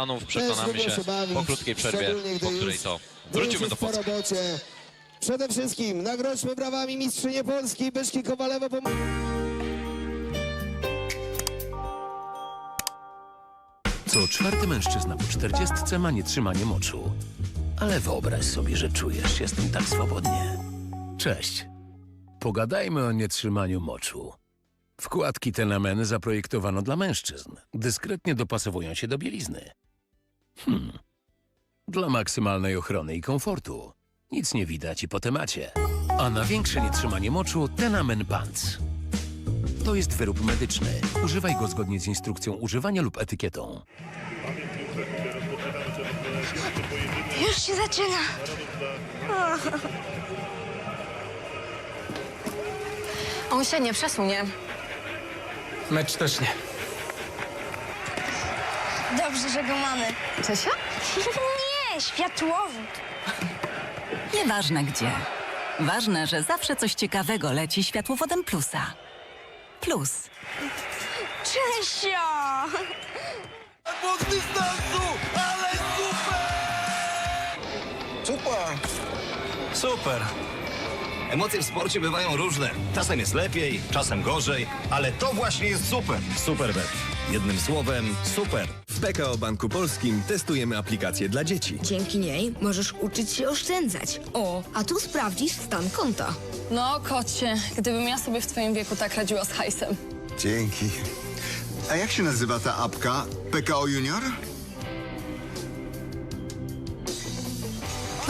panów przekonamy się po krótkiej przerwie, po której to wrócimy do po Polski. Przede wszystkim nagrodźmy brawami mistrzynię Polski Byszki Kowalewo. Co czwarty mężczyzna po czterdziestce ma nietrzymanie moczu. Ale wyobraź sobie, że czujesz się z tym tak swobodnie. Cześć. Pogadajmy o nietrzymaniu moczu. Wkładki Tenamen zaprojektowano dla mężczyzn. Dyskretnie dopasowują się do bielizny. Dla maksymalnej ochrony i komfortu. Nic nie widać i po temacie. A na większe nietrzymanie moczu Tenamen Pants. To jest wyrób medyczny. Używaj go zgodnie z instrukcją używania lub etykietą. Już się zaczyna. On się nie przesunie. Mecz też nie. Dobrze, że go mamy. Czesia? nie, światłowód. Nieważne gdzie. Ważne, że zawsze coś ciekawego leci światłowodem plusa. Plus. Czesio! Super. Emocje w sporcie bywają różne. Czasem jest lepiej, czasem gorzej, ale to właśnie jest super. Superbet. Jednym słowem, super. W PKO Banku Polskim testujemy aplikację dla dzieci. Dzięki niej możesz uczyć się oszczędzać. O, a tu sprawdzisz stan konta. No, kocie, gdybym ja sobie w twoim wieku tak radziła z hajsem. Dzięki. A jak się nazywa ta apka? PKO Junior?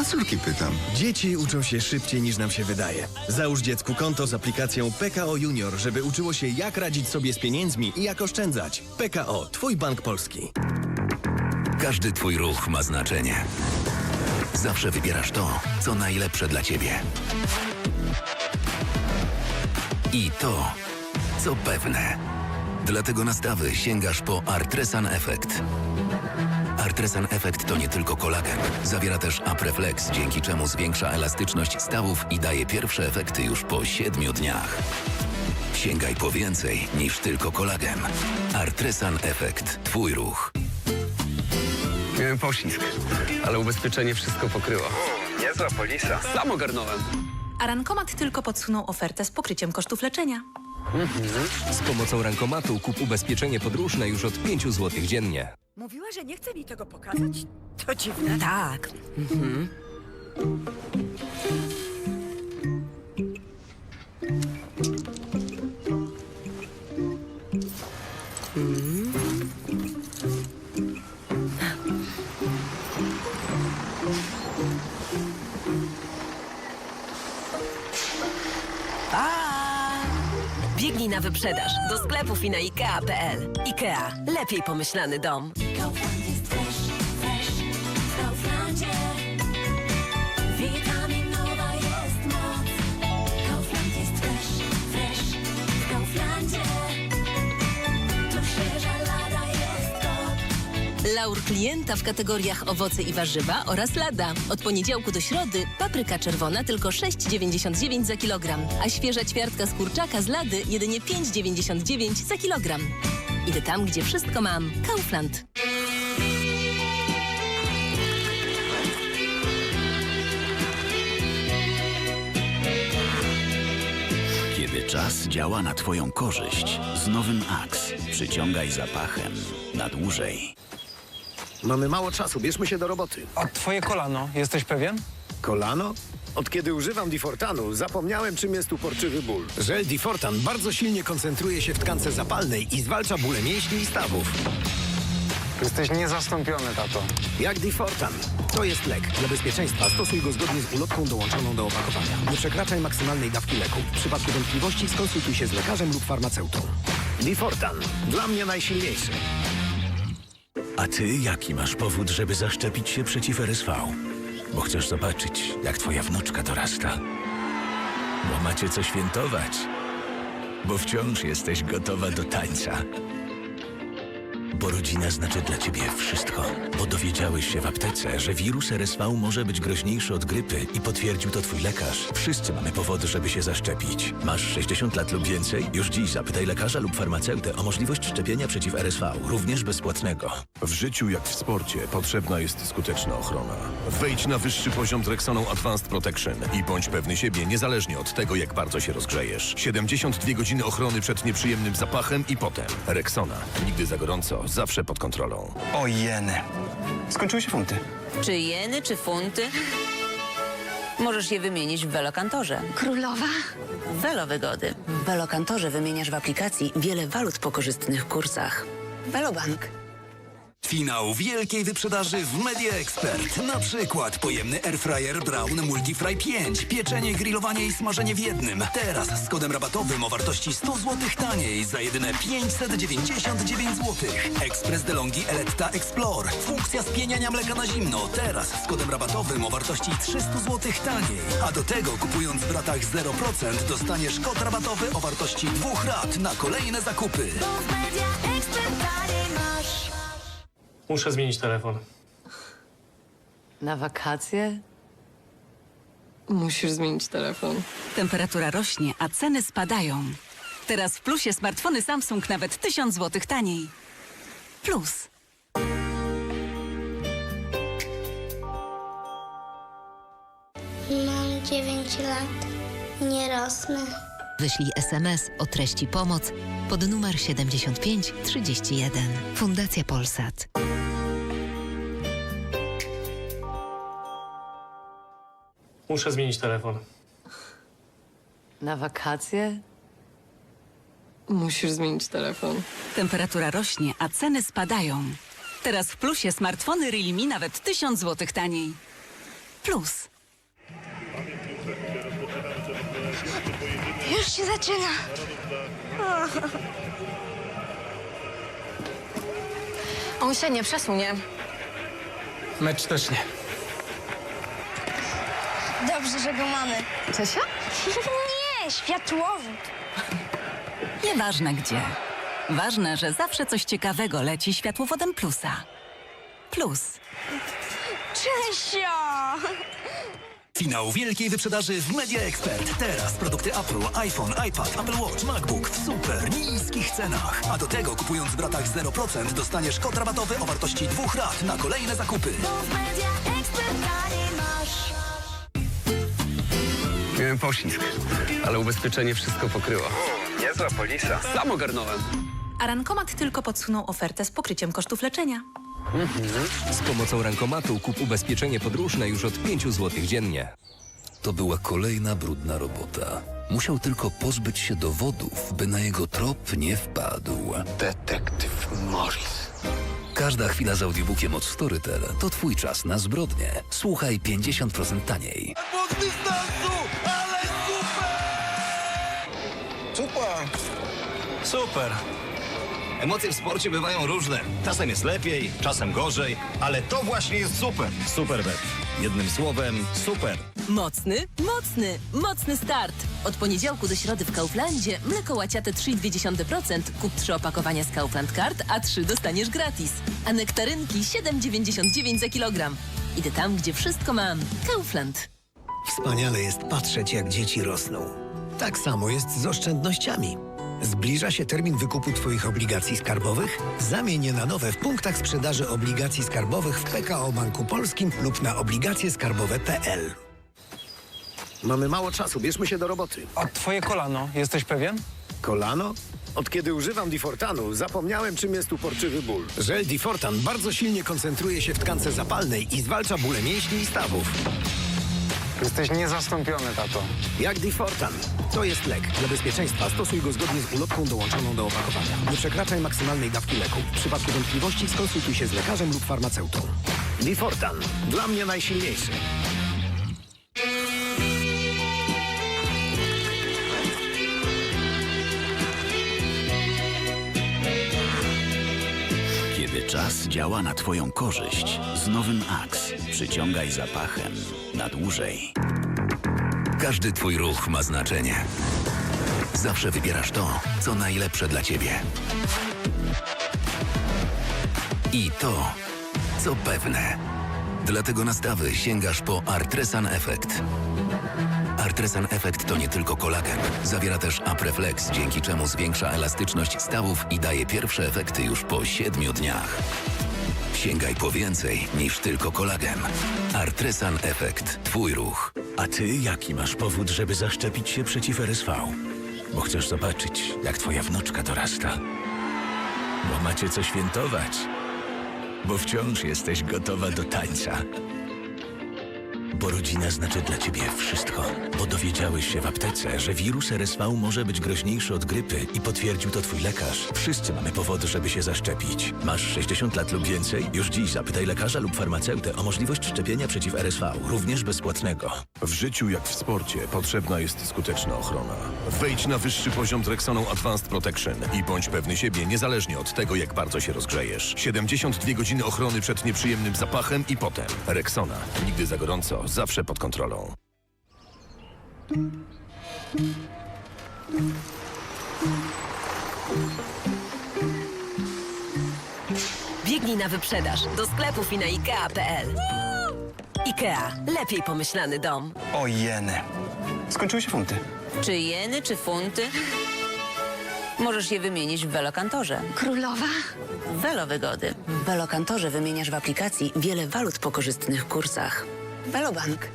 Na córki pytam. Dzieci uczą się szybciej niż nam się wydaje. Załóż dziecku konto z aplikacją PKO Junior, żeby uczyło się jak radzić sobie z pieniędzmi i jak oszczędzać. PKO, twój bank polski. Każdy twój ruch ma znaczenie. Zawsze wybierasz to, co najlepsze dla ciebie. I to, co pewne. Dlatego na stawy sięgasz po Artresan Effect. Artresan Effect to nie tylko kolagen. Zawiera też Apreflex, dzięki czemu zwiększa elastyczność stawów i daje pierwsze efekty już po 7 dniach. Sięgaj po więcej niż tylko kolagen. Artresan Effect. Twój ruch. Miałem poślizg, ale ubezpieczenie wszystko pokryło. Niezła polisa. Sam ogarnąłem. A Rankomat tylko podsunął ofertę z pokryciem kosztów leczenia. Z pomocą rankomatu kup ubezpieczenie podróżne już od 5 zł dziennie. Mówiła, że nie chce mi tego pokazać? To dziwne. Tak. Biegnij na wyprzedaż do sklepów i na IKEA.pl. IKEA. Lepiej pomyślany dom. Witaminowa jest moc. Kaufland jest fresh, fresh. W Kauflandzie. Tu świeża lada jest kop. Laur klienta w kategoriach owoce i warzywa oraz lada. Od poniedziałku do środy papryka czerwona tylko 6,99 za kilogram, a świeża ćwiartka z kurczaka z lady jedynie 5,99 za kilogram. Idę tam, gdzie wszystko mam. Kaufland. Kiedy czas działa na Twoją korzyść, z nowym Axe przyciągaj zapachem na dłużej. Mamy mało czasu, bierzmy się do roboty. A twoje kolano, jesteś pewien? Kolano? Od kiedy używam Difortanu, zapomniałem, czym jest uporczywy ból. Żel Difortan bardzo silnie koncentruje się w tkance zapalnej i zwalcza bóle mięśni i stawów. Jesteś niezastąpiony, tato. Jak Difortan. To jest lek. Dla bezpieczeństwa stosuj go zgodnie z ulotką dołączoną do opakowania. Nie przekraczaj maksymalnej dawki leku. W przypadku wątpliwości skonsultuj się z lekarzem lub farmaceutą. Difortan. Dla mnie najsilniejszy. A ty jaki masz powód, żeby zaszczepić się przeciw RSV? Bo chcesz zobaczyć, jak twoja wnuczka dorasta. Bo macie co świętować. Bo wciąż jesteś gotowa do tańca. Bo rodzina znaczy dla ciebie wszystko. Bo dowiedziałeś się w aptece, że wirus RSV może być groźniejszy od grypy i potwierdził to twój lekarz. Wszyscy mamy powody, żeby się zaszczepić. Masz 60 lat lub więcej? Już dziś zapytaj lekarza lub farmaceutę o możliwość szczepienia przeciw RSV, również bezpłatnego. W życiu jak w sporcie potrzebna jest skuteczna ochrona. Wejdź na wyższy poziom Rexoną Advanced Protection i bądź pewny siebie niezależnie od tego, jak bardzo się rozgrzejesz. 72 godziny ochrony przed nieprzyjemnym zapachem i potem. Rexona. Nigdy za gorąco, zawsze pod kontrolą. O jeny. Skończyły się funty. Czy jeny, czy funty? Możesz je wymienić w Velokantorze. Królowa? Velo wygody. W Velokantorze wymieniasz w aplikacji wiele walut po korzystnych kursach. Velobank. Finał wielkiej wyprzedaży w Media Expert. Na przykład pojemny Airfryer Brown Multifry 5. Pieczenie, grillowanie i smażenie w jednym. Teraz z kodem rabatowym o wartości 100 zł taniej za jedyne 599 zł. Ekspres DeLonghi Eletta Explore. Funkcja spieniania mleka na zimno. Teraz z kodem rabatowym o wartości 300 zł taniej. A do tego kupując w ratach 0% dostaniesz kod rabatowy o wartości dwóch rat na kolejne zakupy. Muszę zmienić telefon. Na wakacje? Musisz zmienić telefon. Temperatura rośnie, a ceny spadają. Teraz w plusie smartfony Samsung nawet 1000 zł taniej. Plus. Mam 9 lat. Nie rosnę. Wyślij SMS o treści pomoc pod numer 7531. Fundacja Polsat. Muszę zmienić telefon. Na wakacje? Musisz zmienić telefon. Temperatura rośnie, a ceny spadają. Teraz w plusie smartfony Realme nawet 1000 zł taniej. Plus. Już się zaczyna. On się nie przesunie. Mecz też nie. Dobrze, że go mamy. Czesia? Nie, światłowód. Nieważne gdzie. Ważne, że zawsze coś ciekawego leci światłowodem Plusa. Plus. Czesio! Finał wielkiej wyprzedaży w Media Expert. Teraz produkty Apple, iPhone, iPad, Apple Watch, MacBook w super niskich cenach. A do tego kupując w ratach 0% dostaniesz kod rabatowy o wartości dwóch rat na kolejne zakupy. Miałem poślizg, ale ubezpieczenie wszystko pokryło. Niezła polisa. Sam ogarnąłem. Arankomat tylko podsunął ofertę z pokryciem kosztów leczenia. Z pomocą rankomatu kup ubezpieczenie podróżne już od 5 zł dziennie. To była kolejna brudna robota. Musiał tylko pozbyć się dowodów, by na jego trop nie wpadł. Detektyw Morris. Każda chwila z audiobookiem od Storytel to twój czas na zbrodnię. Słuchaj 50% taniej. Super. Emocje w sporcie bywają różne. Czasem jest lepiej, czasem gorzej, ale to właśnie jest super. Superbet. Jednym słowem, super. Mocny, mocny, mocny start! Od poniedziałku do środy w Kauflandzie mleko łaciate 3,2%, kup 3 opakowania z Kaufland Card, a 3 dostaniesz gratis. A nektarynki 7,99 za kilogram. Idę tam, gdzie wszystko mam. Kaufland. Wspaniale jest patrzeć, jak dzieci rosną. Tak samo jest z oszczędnościami. Zbliża się termin wykupu Twoich obligacji skarbowych? Zamień je na nowe w punktach sprzedaży obligacji skarbowych w PKO Banku Polskim lub na obligacjeskarbowe.pl. Mamy mało czasu, bierzmy się do roboty. A twoje kolano, jesteś pewien? Kolano? Od kiedy używam Difortanu, zapomniałem, czym jest uporczywy ból. Żel Difortan bardzo silnie koncentruje się w tkance zapalnej i zwalcza bóle mięśni i stawów. Jesteś niezastąpiony, tato. Jak Difortan. To jest lek. Dla bezpieczeństwa stosuj go zgodnie z ulotką dołączoną do opakowania. Nie przekraczaj maksymalnej dawki leku. W przypadku wątpliwości skonsultuj się z lekarzem lub farmaceutą. Difortan. Dla mnie najsilniejszy. Czas działa na Twoją korzyść, z nowym Axe przyciągaj zapachem na dłużej. Każdy Twój ruch ma znaczenie. Zawsze wybierasz to, co najlepsze dla Ciebie. I to, co pewne. Dlatego na stawy sięgasz po Artresan Effect. Artresan Effect to nie tylko kolagen. Zawiera też Apreflex, dzięki czemu zwiększa elastyczność stawów i daje pierwsze efekty już po 7 dniach. Sięgaj po więcej niż tylko kolagen. Artresan Effect. Twój ruch. A ty jaki masz powód, żeby zaszczepić się przeciw RSV? Bo chcesz zobaczyć, jak twoja wnuczka dorasta. Bo macie co świętować. Bo wciąż jesteś gotowa do tańca. Bo rodzina znaczy dla ciebie wszystko. Bo dowiedziałeś się w aptece, że wirus RSV może być groźniejszy od grypy i potwierdził to twój lekarz. Wszyscy mamy powody, żeby się zaszczepić. Masz 60 lat lub więcej? Już dziś zapytaj lekarza lub farmaceutę o możliwość szczepienia przeciw RSV, również bezpłatnego. W życiu jak w sporcie potrzebna jest skuteczna ochrona. Wejdź na wyższy poziom z Rexoną Advanced Protection i bądź pewny siebie niezależnie od tego, jak bardzo się rozgrzejesz. 72 godziny ochrony przed nieprzyjemnym zapachem i potem. Rexona. Nigdy za gorąco, zawsze pod kontrolą. Biegnij na wyprzedaż do sklepów i na IKEA.pl. IKEA. Lepiej pomyślany dom. O jeny. Skończyły się funty. Czy jeny, czy funty? Możesz je wymienić w Velokantorze. Królowa? Velo wygody. W Velokantorze wymieniasz w aplikacji wiele walut po korzystnych kursach. Velobank.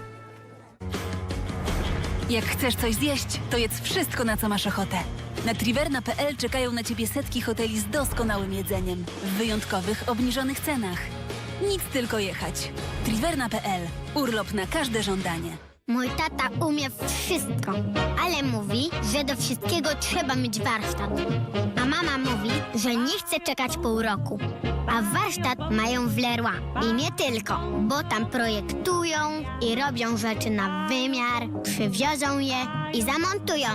Jak chcesz coś zjeść, to jedz wszystko, na co masz ochotę. Na triverna.pl czekają na ciebie setki hoteli z doskonałym jedzeniem. W wyjątkowych, obniżonych cenach. Nic tylko jechać. Triverna.pl. Urlop na każde żądanie. Mój tata umie wszystko, ale mówi, że do wszystkiego trzeba mieć warsztat. A mama mówi, że nie chce czekać pół roku. A warsztat mają w Leroy. I nie tylko, bo tam projektują i robią rzeczy na wymiar, przywiozą je i zamontują.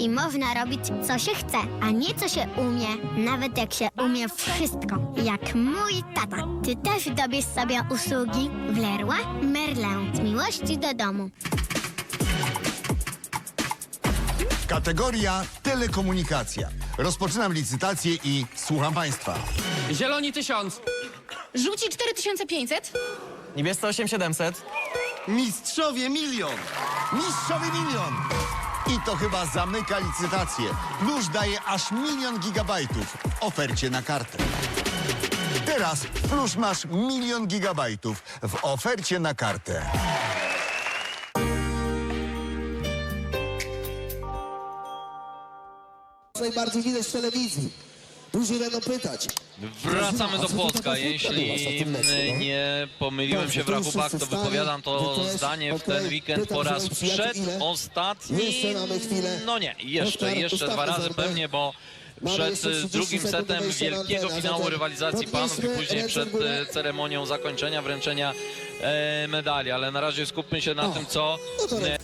I można robić, co się chce, a nie co się umie, nawet jak się umie wszystko. Jak mój tata. Ty też dobierz sobie usługi w Leroy Merlin. Z miłości do domu. Kategoria telekomunikacja. Rozpoczynam licytację i słucham Państwa. Zieloni 1000. Żółci 4500? Niebiescy 8700. Mistrzowie milion! Mistrzowie milion! I to chyba zamyka licytację. Nóż daje aż milion gigabajtów w ofercie na kartę. Teraz Plusz masz milion gigabajtów w ofercie na kartę. najbardziej widać w telewizji. Później będą pytać. Wracamy do Płocka. Jeśli no? nie pomyliłem się w rachubach, to wypowiadam to zdanie w ten weekend po raz przedostatni. No nie, jeszcze, jeszcze dwa razy pewnie, bo przed 30 drugim setem wielkiego finału rywalizacji panów i później przed e, ceremonią zakończenia wręczenia e, medali. Ale na razie skupmy się na tym, co no e,